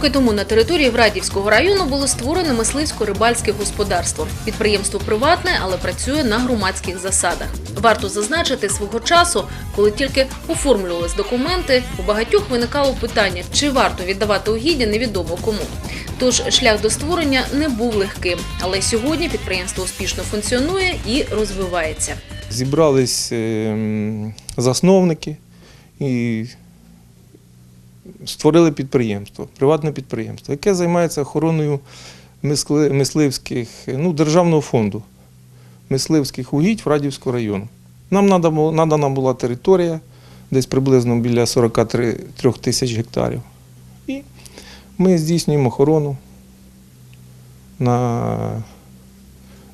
Роки тому на території Врадівського району було створено мисливсько-рибальське господарство. Підприємство приватне, але працює на громадських засадах. Варто зазначити свого часу, коли тільки оформлювались документи, у багатьох виникало питання, чи варто віддавати угіддя невідомо кому. Тож шлях до створення не був легким, але сьогодні підприємство успішно функціонує і розвивається. Зібрались ем, засновники і створили підприємство, приватне підприємство, яке займається охороною мисливських, ну, державного фонду мисливських угідь Врадівського району. Нам надана була територія, десь приблизно біля 43 тисяч гектарів. І ми здійснюємо охорону на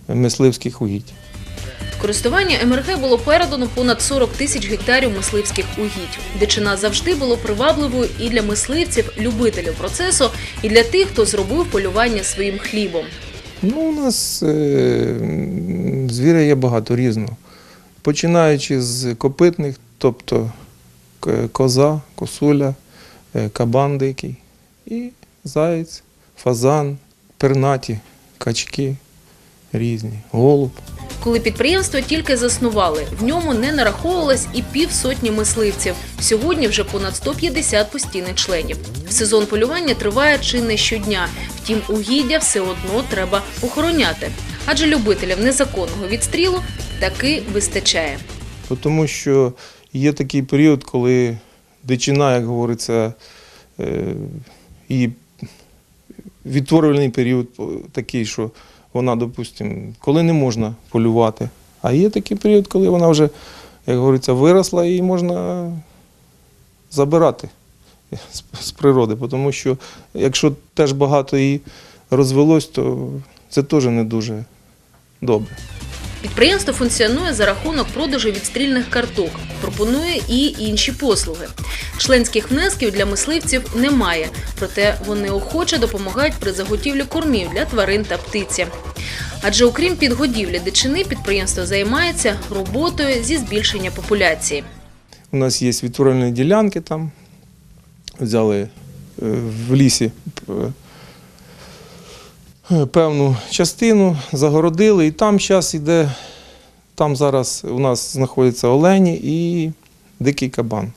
мисливських угідь. Користування МРГ було передано понад 40 тисяч гектарів мисливських угідь. Дичина завжди було привабливою і для мисливців, любителів процесу, і для тих, хто зробив полювання своїм хлібом. Ну, у нас е, звіря є багато різного. Починаючи з копитних, тобто коза, косуля, е, кабан дикий, і заєць, фазан, пернаті, качки різні, голуб. Коли підприємство тільки заснували, в ньому не нараховувалось і півсотні мисливців. Сьогодні вже понад 150 постійних членів. Сезон полювання триває чи не щодня. Втім, угіддя все одно треба охороняти. Адже любителів незаконного відстрілу таки вистачає. Тому що є такий період, коли дичина, як говориться, е, і відтворювальний період такий, що вона, допустимо, коли не можна полювати. А є такий період, коли вона вже, як говориться, виросла і можна забирати з, природи. Тому що якщо теж багато її розвелось, то це теж не дуже добре. Підприємство функціонує за рахунок продажу відстрільних карток, пропонує і інші послуги. Членських внесків для мисливців немає, проте вони охоче допомагають при заготівлі кормів для тварин та птиці. Адже окрім підгодівлі дичини, підприємство займається роботою зі збільшення популяції. У нас є відтворювальні ділянки там. Взяли е, в лісі е, певну частину, загородили, і там зараз йде, там зараз у нас знаходяться олені і дикий кабан.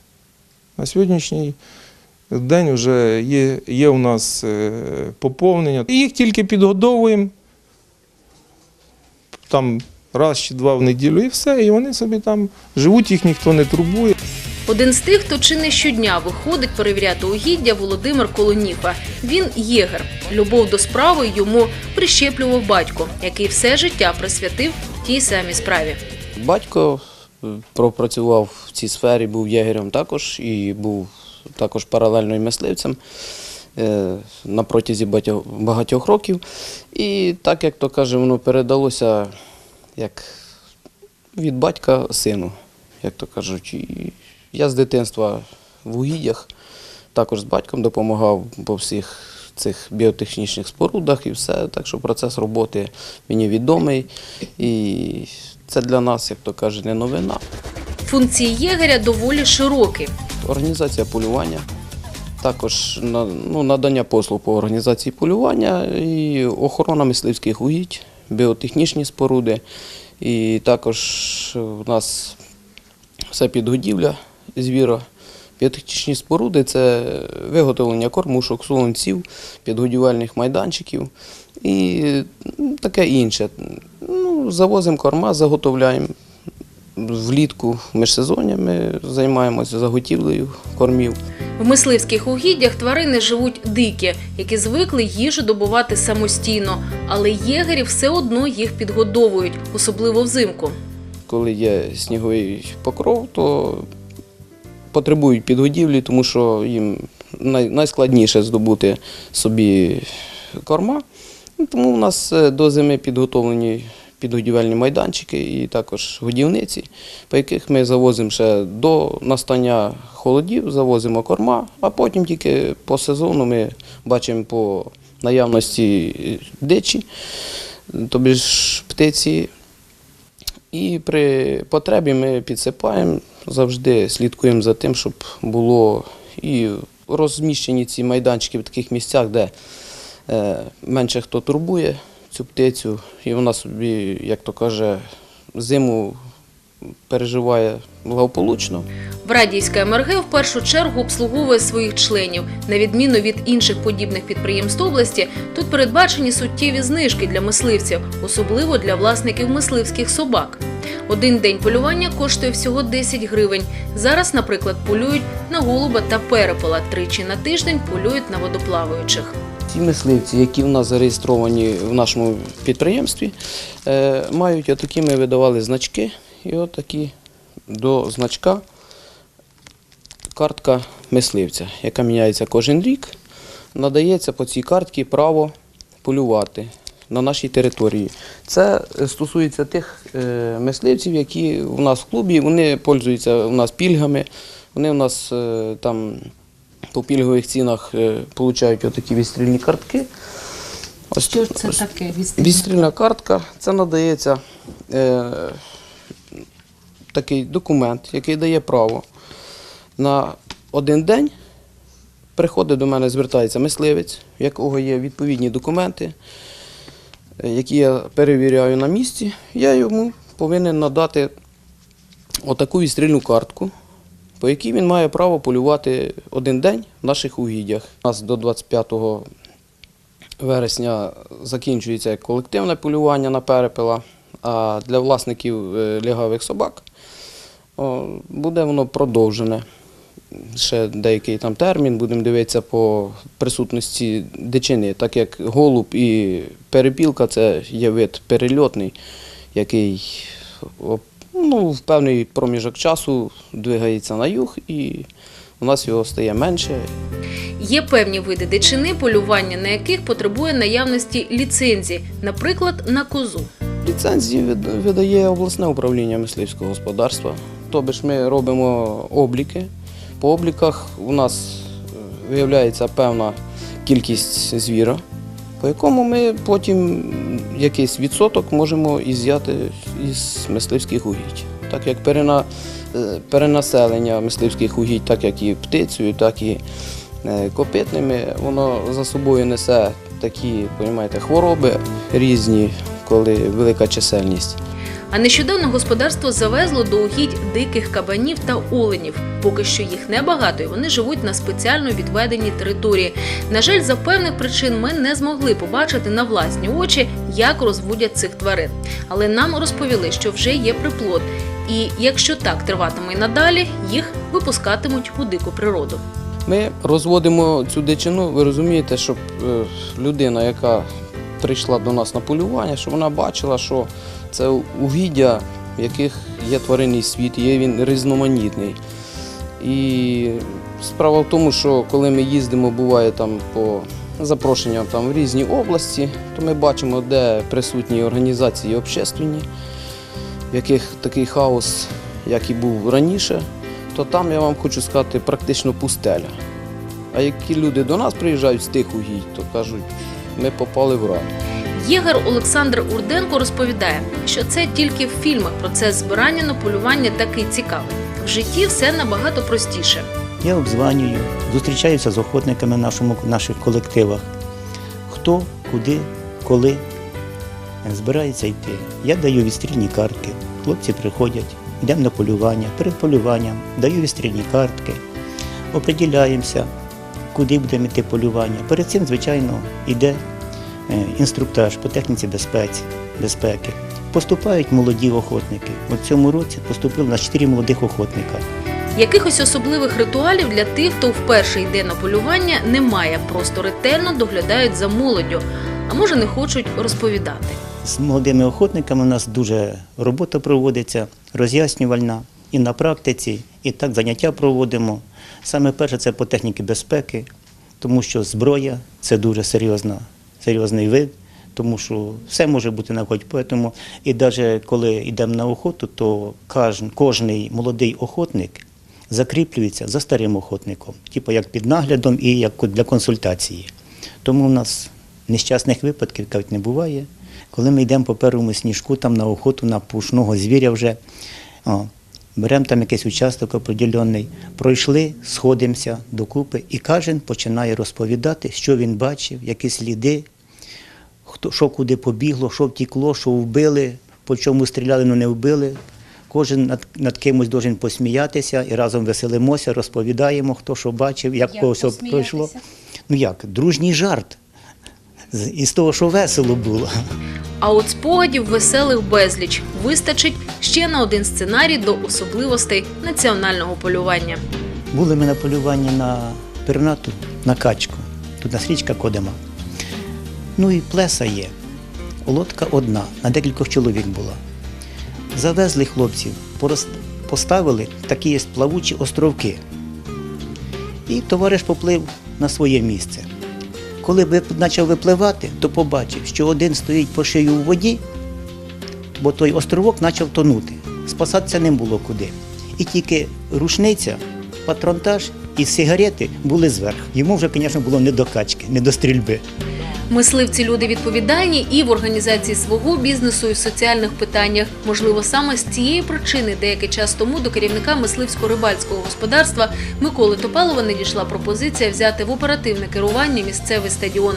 На сьогоднішній день вже є, є у нас е, поповнення. І їх тільки підгодовуємо там раз чи два в неділю і все, і вони собі там живуть, їх ніхто не турбує. Один з тих, хто чи не щодня виходить перевіряти угіддя, Володимир Колоніфа. Він єгер. Любов до справи йому прищеплював батько, який все життя присвятив тій самій справі. Батько е, пропрацював в цій сфері, був єгерем також і був також паралельно і мисливцем е, на протязі багатьох, років. І так, як то каже, воно передалося як від батька сину, як то кажуть. Я з дитинства в угіддях також з батьком допомагав по всіх цих біотехнічних спорудах і все. Так що процес роботи мені відомий. І це для нас, як то кажуть, не новина. Функції єгеря доволі широкі. Організація полювання, також ну, надання послуг по організації полювання і охорона мисливських угідь, біотехнічні споруди. І також у нас все підгодівля звіра. Біотехнічні споруди це виготовлення кормушок, солонців, підгодівельних майданчиків і ну, таке інше. Ну, завозимо корма, заготовляємо. Влітку міжсезоння ми займаємося заготівлею кормів. В мисливських угіддях тварини живуть дикі, які звикли їжу добувати самостійно, але єгері все одно їх підгодовують, особливо взимку. Коли є сніговий покров, то потребують підгодівлі, тому що їм найскладніше здобути собі корма. Ну, Тому у нас е, до зими підготовлені підгодівельні майданчики і також годівниці, по яких ми завозимо ще до настання холодів, завозимо корма, а потім тільки по сезону ми бачимо по наявності дичі, тобі ж птиці. І при потребі ми підсипаємо, завжди слідкуємо за тим, щоб було і розміщені ці майданчики в таких місцях, де е, менше хто турбує цю птицю, і вона собі, як то каже, зиму переживає благополучно. Врадійська МРГ в першу чергу обслуговує своїх членів. На відміну від інших подібних підприємств області, тут передбачені суттєві знижки для мисливців, особливо для власників мисливських собак. Один день полювання коштує всього 10 гривень. Зараз, наприклад, полюють на голуба та перепела. Тричі на тиждень полюють на водоплаваючих. Ті мисливці, які в нас зареєстровані в нашому підприємстві, е, мають отакі ми видавали значки. І отакі до значка картка мисливця, яка міняється кожен рік. Надається по цій картці право полювати на нашій території. Це е, стосується тих е, мисливців, які у нас в клубі, вони пользуються у нас пільгами, вони у нас е, там по пільгових цінах получають отакі відстрільні картки. Ось, Що це ось таке? Відстрільна картка це надається е, такий документ, який дає право на один день. Приходить до мене, звертається мисливець, в якого є відповідні документи, які я перевіряю на місці. Я йому повинен надати отаку відстрільну картку, по якій він має право полювати один день в наших угіддях. У нас до 25 вересня закінчується колективне полювання на перепела, а для власників е, лягавих собак буде воно продовжене. Ще деякий там термін, будемо дивитися по присутності дичини, так як голуб і перепілка це є вид перельотний, який ну, в певний проміжок часу двигається на юг, і у нас його стає менше, Є певні види дичини, полювання на яких потребує наявності ліцензії, наприклад, на козу. Ліцензії видає обласне управління мисливського господарства. Тобто ми робимо обліки. По обліках у нас е, виявляється певна кількість звіра, по якому ми потім якийсь відсоток можемо ізяти із мисливських угідь. Так як е, перенаселення мисливських угідь, так як і птицею, так і е, копитними, воно за собою несе такі, хвороби різні, коли велика чисельність. А нещодавно господарство завезло до угідь диких кабанів та оленів. Поки що їх небагато, і вони живуть на спеціально відведеній території. На жаль, за певних причин ми не змогли побачити на власні очі, як розводять цих тварин. Але нам розповіли, що вже є приплод. І якщо так триватиме й надалі, їх випускатимуть у дику природу. Ми розводимо цю дичину, ви розумієте, щоб е, людина, яка прийшла до нас на полювання, щоб вона бачила, що це угіддя, в яких є тваринний світ, є він різноманітний. І справа в тому, що коли ми їздимо, буває там по запрошенням там, в різні області, то ми бачимо, де присутні організації общественні, в яких такий хаос, як і був раніше, то там я вам хочу сказати практично пустеля. А які люди до нас приїжджають з тих угідь, то кажуть, ми попали в рай. Єгер Олександр Урденко розповідає, що це тільки в фільмах процес збирання на полювання такий цікавий. В житті все набагато простіше. Я обзванюю, зустрічаюся з охотниками в нашому, наших колективах. Хто, куди, коли збирається йти. Я даю відстрільні картки, хлопці приходять, йдемо на полювання. Перед полюванням даю відстрільні картки, оприділяємося, куди будемо йти полювання. Перед цим, звичайно, йде інструктаж по техніці безпеці, безпеки. Поступають молоді охотники. У цьому році поступило на 4 молодих охотника. Якихось особливих ритуалів для тих, хто вперше йде на полювання, немає. Просто ретельно доглядають за молоддю, а може не хочуть розповідати. З молодими охотниками у нас дуже робота проводиться, роз'яснювальна і на практиці, і так заняття проводимо. Саме перше це по техніці безпеки, тому що зброя це дуже серйозна, серйозний вид, тому що все може бути на охоті. Тому і навіть коли йдемо на охоту, то кожен, кожний молодий охотник закріплюється за старим охотником, типу як під наглядом і як для консультації. Тому в нас нещасних випадків кажуть, не буває. Коли ми йдемо по первому сніжку там на охоту на пушного звіря вже, о, беремо там якийсь участок определенний, пройшли, сходимося докупи, і кожен починає розповідати, що він бачив, які сліди, хто, що куди побігло, що втікло, що вбили, по чому стріляли, але не вбили. Кожен над, над кимось должен посміятися і разом веселимося, розповідаємо, хто що бачив, як, Як кого все посміятися? пройшло. Ну як, дружній жарт. З- Із того, що весело було. А от спогадів веселих безліч вистачить ще на один сценарій до особливостей національного полювання. Були ми на полюванні на пернату, на качку. Тут нас річка Кодема. Ну і плеса є. Лодка одна, на декількох чоловік була. Завезли хлопців, поставили такі плавучі островки. І товариш поплив на своє місце. Коли б почав випливати, то побачив, що один стоїть по шию у воді, бо той островок почав тонути. Спасатися не було куди. І тільки рушниця, патронтаж і сигарети були зверху. Йому вже, звісно, було не до качки, не до стрільби. Мисливці люди відповідальні і в організації свого бізнесу, і в соціальних питаннях. Можливо, саме з цієї причини деякий час тому до керівника мисливсько-рибальського господарства Миколи Топалова надійшла пропозиція взяти в оперативне керування місцевий стадіон.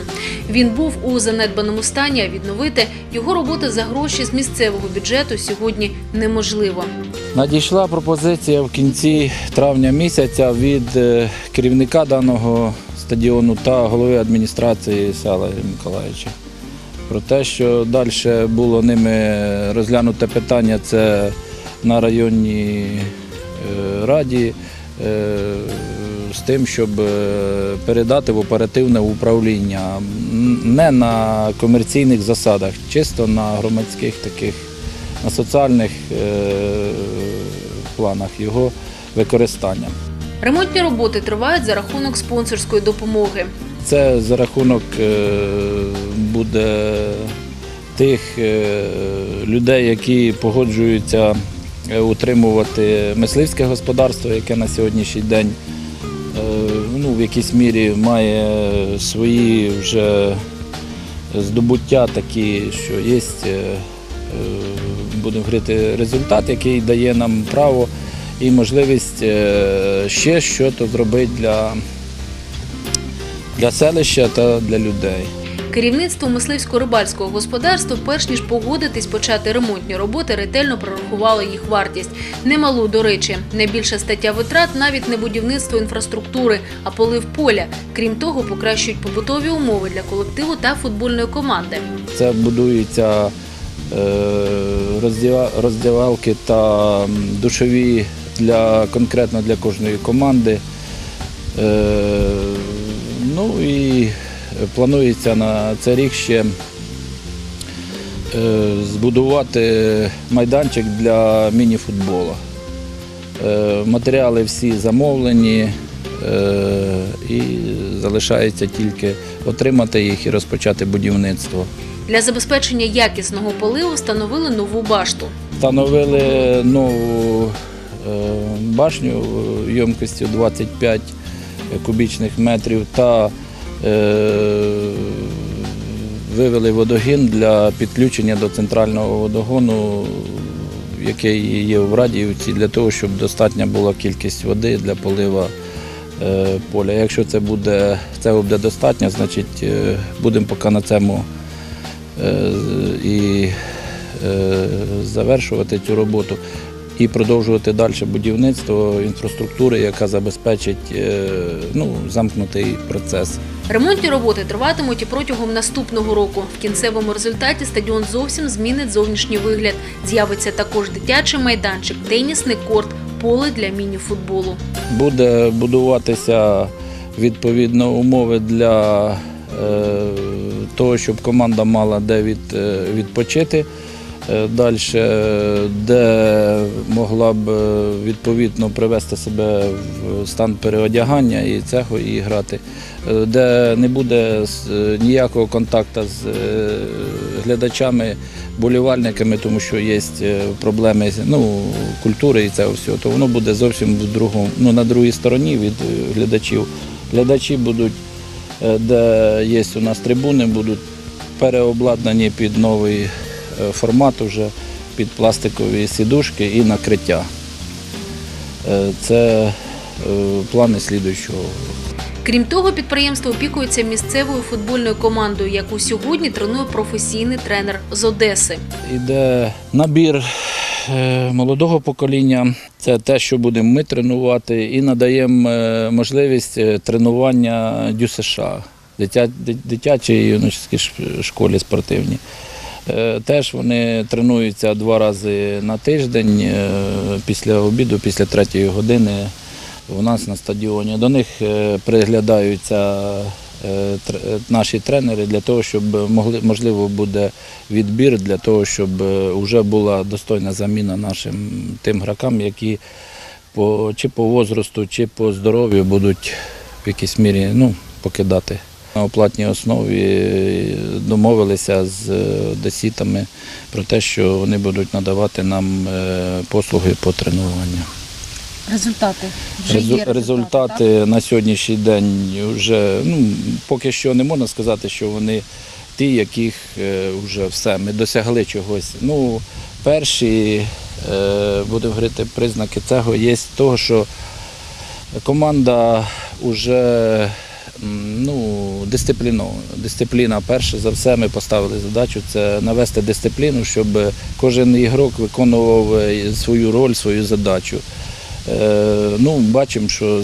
Він був у занедбаному стані, а відновити його роботу за гроші з місцевого бюджету сьогодні неможливо. Надійшла пропозиція в кінці травня місяця від е, керівника даного стадіону та голови адміністрації села Миколаївича про те, що далі було ними розглянуте питання це на районній е, раді е, з тим, щоб е, передати в оперативне управління не на комерційних засадах, чисто на громадських таких на соціальних планах його використання. Ремонтні роботи тривають за рахунок спонсорської допомоги. Це за рахунок е, буде тих е, людей, які погоджуються е, утримувати мисливське господарство, яке на сьогоднішній день ну, в якійсь мірі має свої вже здобуття такі, що є, будемо говорити, результат, який дає нам право і можливість е, ще щось зробити для, для селища та для людей. Керівництво мисливсько-рибальського господарства, перш ніж погодитись почати ремонтні роботи, ретельно прорахувало їх вартість. Немалу, до речі, найбільша стаття витрат навіть не будівництво інфраструктури, а полив поля. Крім того, покращують побутові умови для колективу та футбольної команди. Це будуються е, роздівалки та душові для, конкретно для кожної команди. Е, ну і планується на цей рік ще е, збудувати майданчик для міні-футболу. Е, Матеріали всі замовлені і залишається тільки отримати їх і розпочати будівництво. Для забезпечення якісного поливу встановили нову башту. Встановили нову башню ємкістю 25 кубічних метрів та е, вивели водогін для підключення до центрального водогону, який є в Радіївці, для того, щоб достатня була кількість води для полива е, поля. Якщо це буде, цього буде достатньо, значить е, будемо поки на цьому е, і е, завершувати цю роботу і продовжувати далі будівництво інфраструктури, яка забезпечить е, ну, замкнутий процес. Ремонтні роботи триватимуть і протягом наступного року. В кінцевому результаті стадіон зовсім змінить зовнішній вигляд. З'явиться також дитячий майданчик, тенісний корт, поле для міні-футболу. Буде будуватися відповідно умови для е, того, щоб команда мала де е, відпочити. Далі, де могла б е, відповідно привести себе в стан переодягання і цього і грати, Е, де не буде е, ніякого контакту з е, глядачами, болівальниками, тому що є е, проблеми ну, культури і це все, то воно буде зовсім в другому, ну, на другій стороні від е, глядачів. Глядачі будуть, е, де є у нас трибуни, будуть переобладнані під новий е, формат уже, під пластикові сідушки і накриття. Е, Це е, плани слідуючого Крім того, підприємство опікується місцевою футбольною командою, яку сьогодні тренує професійний тренер з Одеси. Іде набір е, молодого покоління. Це те, що будемо ми тренувати, і надаємо е, можливість е, тренування ДЮСШ, дитя, ди- дитячій і юношській школі спортивній. Е, Теж вони тренуються два рази на тиждень е, після обіду, після третьої години у нас на стадіоні. До них е, приглядаються наші тренери для того, щоб могли, можливо буде відбір для того, щоб вже була достойна заміна нашим тим гракам, які по, чи по возрасту, чи по здоров'ю будуть в якійсь мірі ну, покидати. На оплатній основі домовилися з е, одеситами про те, що вони будуть надавати нам е, послуги по тренуванню. Результати вже Резу- є результати на сьогоднішній день вже ну, поки що не можна сказати, що вони ті, яких е, вже все, ми досягли чогось. Ну, перші, будемо говорити, признаки цього є того, що команда вже ну, дисциплінована. Дисципліна, перше за все, ми поставили задачу це навести дисципліну, щоб кожен ігрок виконував е, свою роль, свою задачу. Е, Ну, бачимо, що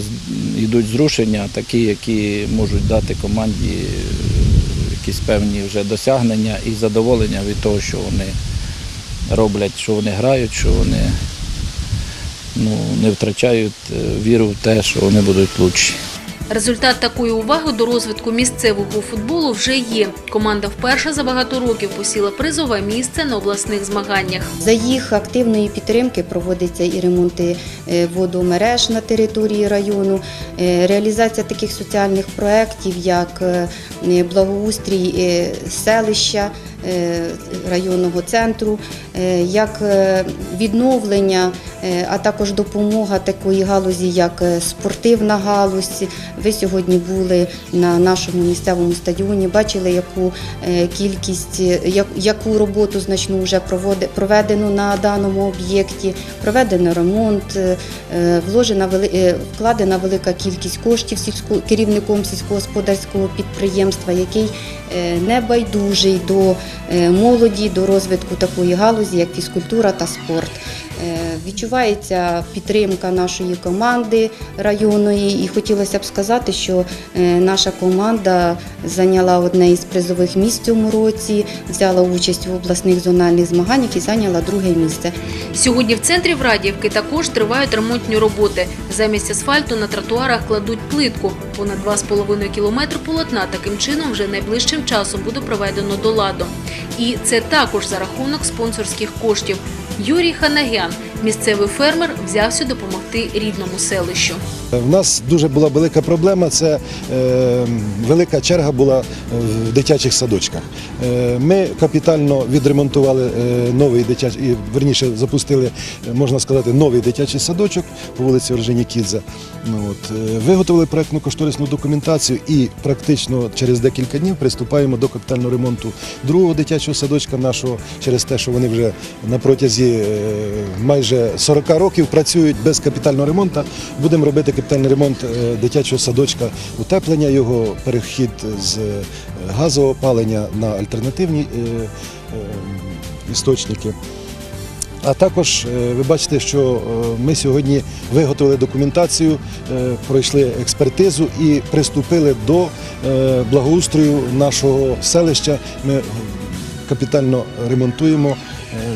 йдуть зрушення, такі, які можуть дати команді е, якісь певні вже досягнення і задоволення від того, що вони роблять, що вони грають, що вони ну, не втрачають віру в те, що вони будуть кращі. Результат такої уваги до розвитку місцевого футболу вже є. Команда вперше за багато років посіла призове місце на обласних змаганнях. За їх активної підтримки проводяться і ремонти е, водомереж на території району, е, реалізація таких соціальних проєктів, як е, благоустрій селища районного центру, е, як е, відновлення, е, а також допомога такої галузі, як е, спортивна галузь. Ви сьогодні були на нашому місцевому стадіоні, бачили, яку е, кількість, е, яку роботу значну вже проведено на даному об'єкті. Проведено ремонт, е, е, вложена е, вкладена велика кількість коштів сільсько- керівником сільськогосподарського підприємства, який е, не байдужий до е, молоді, до розвитку такої галузі, як фізкультура та спорт. Е, Відчувається підтримка нашої команди районної, і хотілося б сказати, що е, наша команда зайняла одне із призових місць цьому році, взяла участь в обласних зональних змаганнях і зайняла друге місце. Сьогодні в центрі Врадіївки також тривають ремонтні роботи. Замість асфальту на тротуарах кладуть плитку. Понад 2,5 кілометри полотна таким чином вже найближчим часом буде проведено до ладу. І це також за рахунок спонсорських коштів. Юрій Ханагян, місцевий фермер, взявся допомогти рідному селищу. В нас дуже була велика проблема. Це е, велика черга була в дитячих садочках. Е, ми капітально відремонтували е, новий дитячий, і, верніше запустили, можна сказати, новий дитячий садочок по вулиці Орджонікідзе. Ну, от, е, виготовили проектну кошторисну документацію і практично через декілька днів приступаємо до капітального ремонту другого дитячого садочка нашого через те, що вони вже на протязі майже 40 років працюють без капітального ремонту. Будемо робити капітальний ремонт е, дитячого садочка, утеплення його, перехід з е, газового опалення на альтернативні е, істочники. А також ви бачите, що ми сьогодні виготовили документацію, пройшли експертизу і приступили до благоустрою нашого селища. Ми капітально ремонтуємо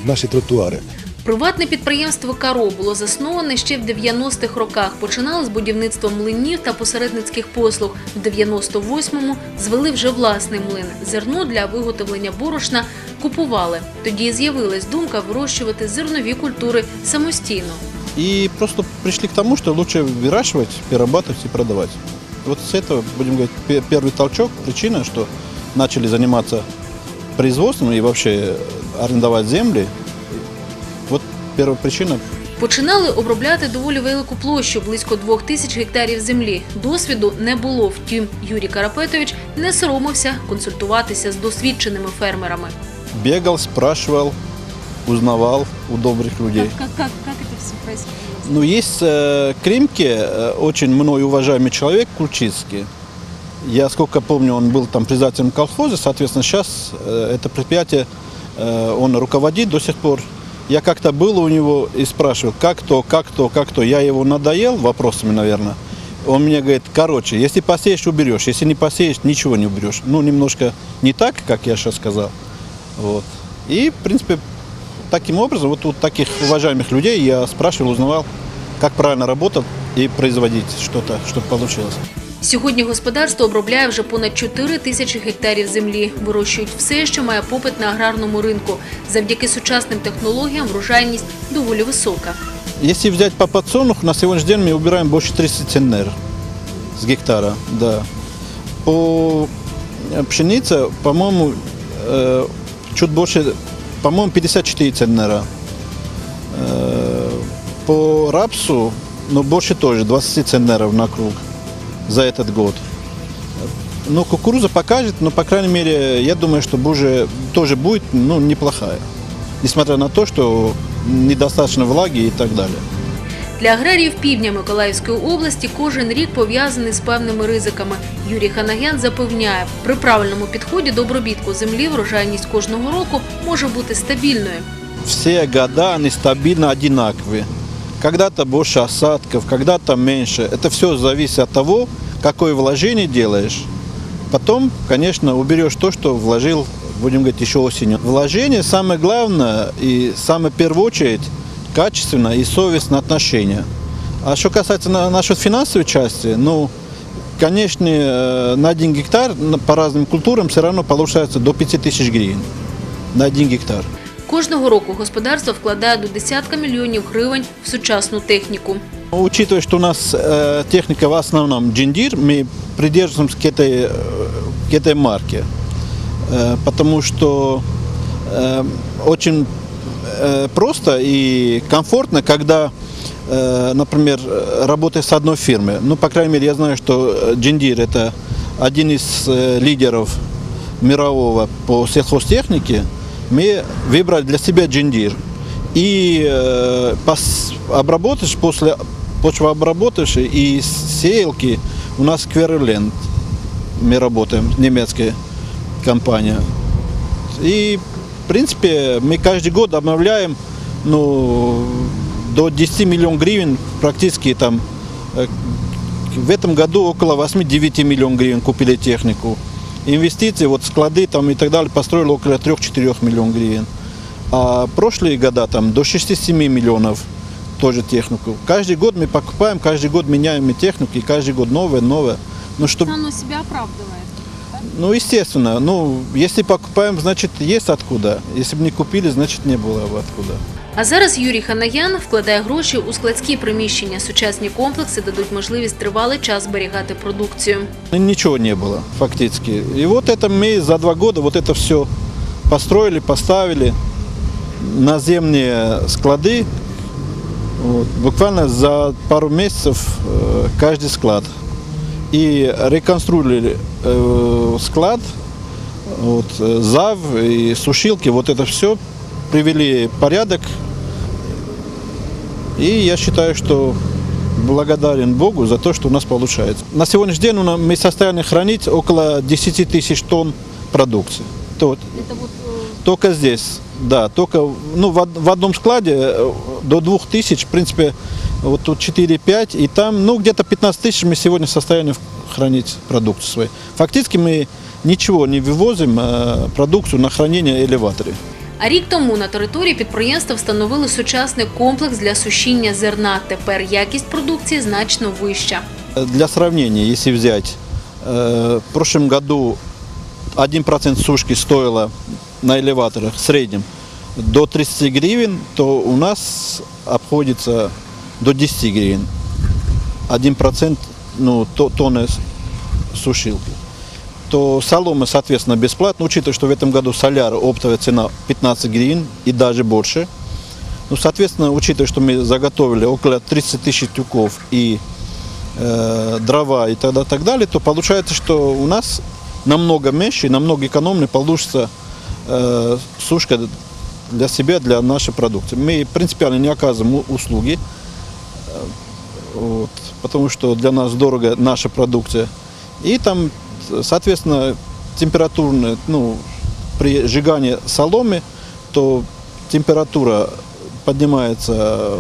наші тротуари. Приватне підприємство Каро було засноване ще в 90-х роках. Починали з будівництва млинів та посередницьких послуг. В 98-му звели вже власний млин. Зерно для виготовлення борошна купували. Тоді з'явилась думка вирощувати зернові культури самостійно. И просто пришли к тому, что лучше выращивать, перерабатывать и продавать. Вот с этого, будем говорить, пе- первый толчок, причина, что начали заниматься производством и вообще арендовать земли. Вот первая причина Починали обробляти доволі велику площу, близько двох тисяч гектарів землі. Досвіду не було. Втім, Юрій Карапетович не соромився консультуватися з досвідченими фермерами. бегал, спрашивал, узнавал у добрых людей. Как, как, как это все происходило? Ну, есть э, Кримке, э, очень мной уважаемый человек, Кульчицкий. Я, сколько помню, он был там председателем колхоза, соответственно, сейчас э, это предприятие э, он руководит до сих пор. Я как-то был у него и спрашивал, как то, как то, как то. Я его надоел вопросами, наверное. Он мне говорит, короче, если посеешь, уберешь. Если не посеешь, ничего не уберешь. Ну, немножко не так, как я сейчас сказал. Вот. И, в принципе, таким образом, вот у таких уважаемых людей я спрашивал, узнавал, как правильно работать и производить что-то, чтобы получилось. Сьогодні господарство обробляє вже понад 4 тисячі гектарів землі. Вирощують все, що має попит на аграрному ринку. Завдяки сучасним технологіям врожайність доволі висока. Если взять по подсолнуху, на сегодняшний день мы убираем больше 30 центнер с гектара. Да. По э, пшенице, по-моему, э, чуть больше, по-моему, 54 центнера. Э, по рапсу, ну, больше тоже, 20 центнеров на круг за этот год. Ну, кукуруза покажет, но, по крайней мере, я думаю, что уже тоже будет ну, неплохая. Несмотря на то, что недостаточно влаги и так далее. Для аграріїв півдня Миколаївської області кожен рік пов'язаний з певними ризиками. Юрій Ханагян запевняє, при правильному підході до обробітку землі врожайність кожного року може бути стабільною. все года они стабильно одинаковые. Когда-то больше осадков, когда-то меньше. Это все зависит от того, какое вложение делаешь. Потом, конечно, уберешь то, что вложил, будем говорить, еще осенью. Вложение самое главное и самое первую очередь качественно и совестно отношение. А что касается на, насчет финансовой части, ну, конечно, э, на один гектар по разным культурам все равно получается до 5000 гривен на один гектар. Кожного року господарство вкладає до десятка мільйонів гривень в сучасну техніку. Учитывая, что у нас э, техника в основном джиндир, мы придерживаемся к этой, э, к этой марке. Э, потому что э, очень э, просто и комфортно, когда, э, например, э, работаешь с одной фирмой. Ну, по крайней мере, я знаю, что э, джиндир это один из э, лидеров мирового по сельхозтехнике. Мы выбрали для себя джиндир. И э, пос- обработаешь после почвообработаешь и сеялки у нас Кверленд. Мы работаем, немецкая компания. И, в принципе, мы каждый год обновляем ну, до 10 миллионов гривен, практически там э, в этом году около 8-9 миллионов гривен купили технику. Инвестиции, вот склады там и так далее, построили около 3-4 миллионов гривен. А прошлые года там до 6-7 миллионов тоже технику. Каждый год мы покупаем, каждый год меняем и технику, и каждый год новое, новое. Ну, чтобы, Оно себя оправдывает. ну, естественно, ну, если покупаем, значит, есть откуда. Если бы не купили, значит, не было бы откуда. А зараз Юрій Ханаян вкладає гроші у складські приміщення. Сучасні комплекси дадуть можливість тривалий час зберігати продукцію. Ну, Ничего не было, фактически. И вот это мы за два года вот это все построили, поставили. Наземные склады. Вот, буквально за пару месяцев э, каждый склад. И реконструировали э, склад, вот, э, ЗАВ и сушилки, вот это все привели порядок. И я считаю, что благодарен Богу за то, что у нас получается. На сегодняшний день у нас- мы в состоянии хранить около 10 тысяч тонн продукции. Вот Это вот только здесь, да, только ну, в, в одном складе э, до 2000, в принципе, вот тут 4-5, и там, ну, где-то 15 тысяч мы сегодня в состоянии хранить продукцию свою. Фактически мы ничего не вывозим, э, продукцию на хранение элеваторе. А рік тому на території підприємства встановили сучасний комплекс для сушіння зерна. Тепер якість продукції значно вища. Для сравнения, если взять, э, в прошлом году 1% сушки стоило на элеваторах в среднем до 30 гривен, то у нас обходится до 10 гривен. 1% ну, то- тонны с- сушилки. То солома, соответственно, бесплатно, учитывая, что в этом году соляр оптовая цена 15 гривен и даже больше. Ну, соответственно, учитывая, что мы заготовили около 30 тысяч тюков и э, дрова и тогда так далее, то получается, что у нас намного меньше и намного экономнее получится э, сушка для себя, для нашей продукции. Мы принципиально не оказываем услуги. вот, потому что для нас дорого наша продукция. И там, соответственно, температурная, ну, при сжигании соломы, то температура поднимается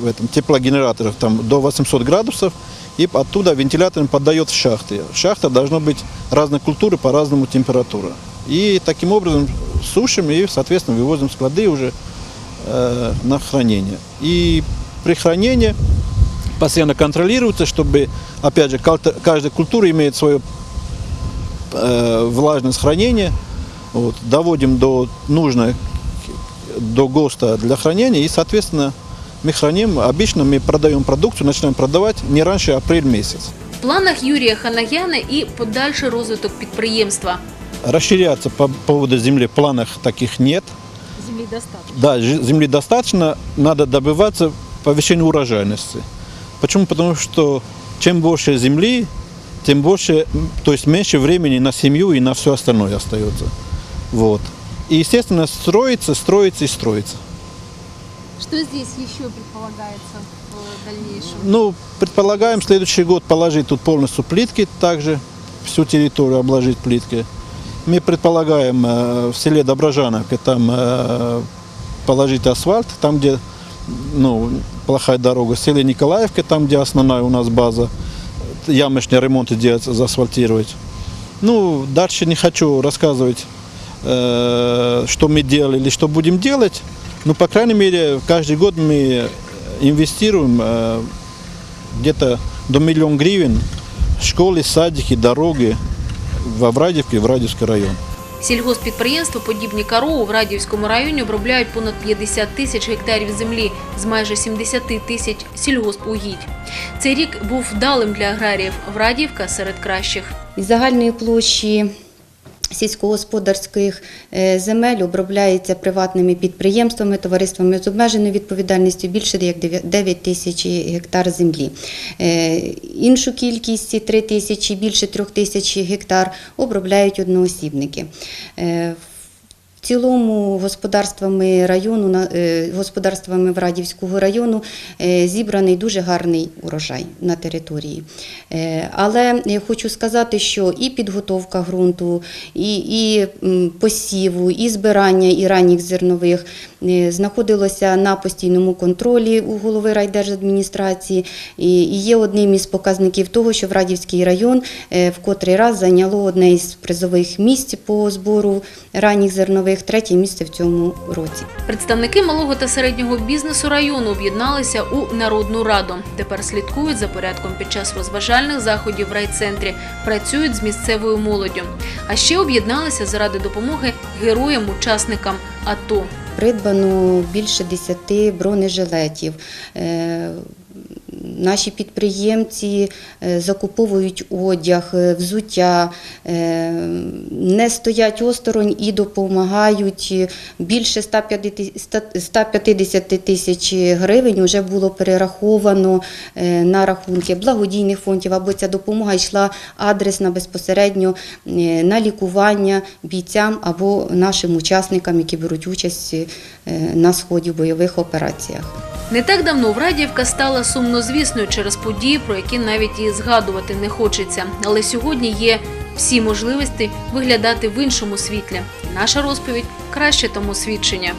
в этом теплогенераторах там, до 800 градусов, и оттуда вентилятором поддает в шахты. Шахта должна быть разной культуры по разному температура. И таким образом сушим и, соответственно, вывозим склады уже э, на хранение. И при хранении постоянно контролируется, чтобы, опять же, калта- каждая культура имеет свое э, влажность хранения. Вот, доводим до нужной, до ГОСТа для хранения и, соответственно, мы храним. Обычно мы продаем продукцию, начинаем продавать не раньше апрель месяц. В планах Юрія Ханагяна і подальший розвиток підприємства. Расширяться по поводу земли в планах таких нет. Землі достатньо. Да, жи- земли достаточно, надо добываться повышению урожайности. Почему? Потому что чем больше земли, тем больше, то есть меньше времени на семью и на все остальное остается. Вот. И, естественно, строится, строится и строится. Что здесь еще предполагается в дальнейшем? Ну, предполагаем, следующий год положить тут полностью плитки, также всю территорию обложить плиткой. Мы предполагаем э, в селе Доброжановка там э, положить асфальт, там, где ну, плохая дорога. В селе Николаевка, там, где основная у нас база, ямочный ремонт делать, заасфальтировать. Ну, дальше не хочу рассказывать, э, что мы делали или что будем делать. Но, по крайней мере, каждый год мы инвестируем э, где-то до миллион гривен в школы, садики, дороги в Аврадівці, в Радівський район. Сільгоспідприємства, подібні кароу в Радівському районі обробляють понад 50 тисяч гектарів землі з майже 70 тисяч сільгоспугідь. Цей рік був вдалим для аграріїв. Врадіївка серед кращих. Із загальної площі сільськогосподарських е, земель обробляється приватними підприємствами, товариствами з обмеженою відповідальністю більше як 9 тисяч гектар землі. Е, Іншу кількість 3 тисячі, більше 3 тисяч гектар обробляють одноосібники. В цілому господарствами району, е, господарствами Врадівського району е, зібраний дуже гарний урожай на території. Е, Але хочу сказати, що і підготовка ґрунту, і, і посіву, і збирання і ранніх зернових знаходилося на постійному контролі у голови райдержадміністрації і і є одним із показників того, що Врадівський район е, в котрий раз зайняло одне із призових місць по збору ранніх зернових, третє місце в цьому році. Представники малого та середнього бізнесу району об'єдналися у народну раду. Тепер слідкують за порядком під час розважальних заходів в райцентрі, працюють з місцевою молоддю. А ще об'єдналися заради допомоги героям-учасникам АТО. Придбано більше 10 бронежилетів. Наші підприємці е, закуповують одяг, е, взуття, е, не стоять осторонь і допомагають. Більше 150 150 тисяч гривень вже було перераховано на рахунки благодійних фондів, або ця допомога йшла адресна безпосередньо на лікування бійцям або нашим учасникам, які беруть участь на сході в бойових операціях. Не так давно Врадіївка стала сумнозвісною через події, про які навіть і згадувати не хочеться. Але сьогодні є всі можливості виглядати в іншому світлі. Наша розповідь краще тому свідчення.